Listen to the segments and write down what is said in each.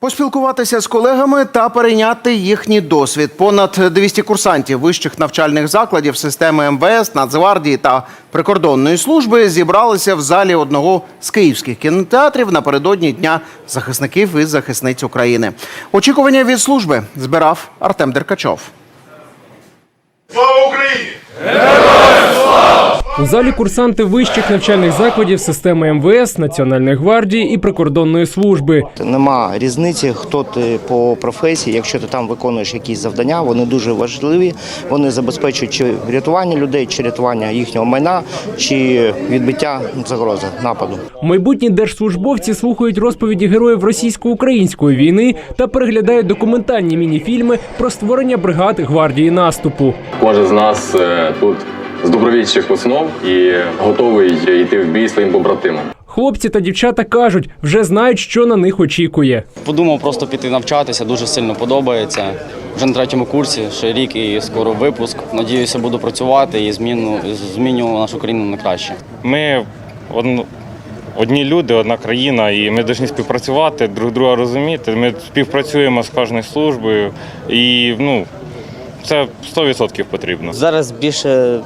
Поспілкуватися з колегами та перейняти їхній досвід. Понад 200 курсантів вищих навчальних закладів системи МВС, Нацгвардії та прикордонної служби зібралися в залі одного з київських кінотеатрів напередодні Дня захисників і захисниць України. Очікування від служби збирав Артем Деркачов. Слава Україні! У залі курсанти вищих навчальних закладів системи МВС, Національної гвардії і прикордонної служби. Нема різниці, хто ти по професії. Якщо ти там виконуєш якісь завдання, вони дуже важливі. Вони забезпечують чи рятування людей, чи рятування їхнього майна, чи відбиття загрози нападу. Майбутні держслужбовці слухають розповіді героїв російсько-української війни та переглядають документальні мініфільми про створення бригад гвардії наступу. Кожен з нас е, тут з добровільчих основ і готовий йти в бій своїм побратимам. Хлопці та дівчата кажуть, вже знають, що на них очікує. Подумав просто піти навчатися, дуже сильно подобається. Вже на третьому курсі, ще рік і скоро випуск. Надіюся, буду працювати і зміну зміню нашу країну на краще. Ми одні люди, одна країна, і ми повинні співпрацювати, друг друга розуміти. Ми співпрацюємо з кожною службою, і ну, це 100% потрібно. Зараз більше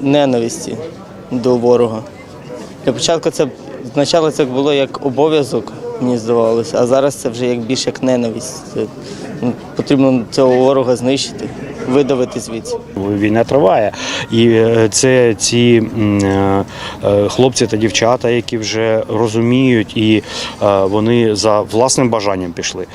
ненависті до ворога. Для початку це спочатку це було як обов'язок, мені здавалося, а зараз це вже як більше як ненависть. Це, ну, потрібно цього ворога знищити, видавити звідси. Війна триває, і е, це ці е, е, хлопці та дівчата, які вже розуміють, і вони за власним бажанням пішли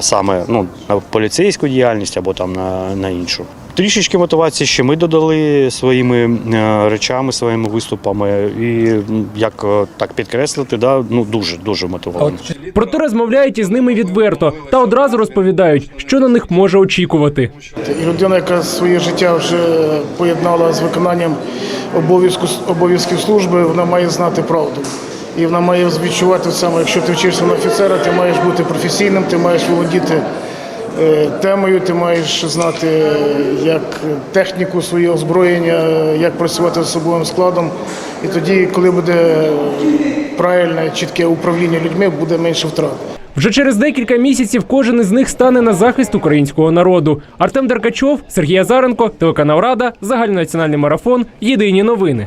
саме ну, на поліцейську діяльність або там на, на іншу. Трішечки мотивації ще ми додали своїми е, речами, своїми виступами, і як е, так підкреслити, да, ну дуже дуже мотивовані. Проте розмовляють із ними відверто та одразу розповідають, що на них може очікувати. І людина, яка своє життя вже поєднала з виконанням обов'язку обов'язків служби, вона має знати правду. І вона має відчувати саме, якщо ти вчишся на офіцера, ти маєш бути професійним, ти маєш володіти темою, ти маєш знати е, як техніку, своє озброєння, е, як працювати з особовим складом. І тоді, коли буде правильне, чітке управління людьми, буде менше втрат. Вже через декілька місяців кожен із них стане на захист українського народу. Артем Деркачов, Сергій Азаренко, телеканал Рада, загальнонаціональний марафон. Єдині новини.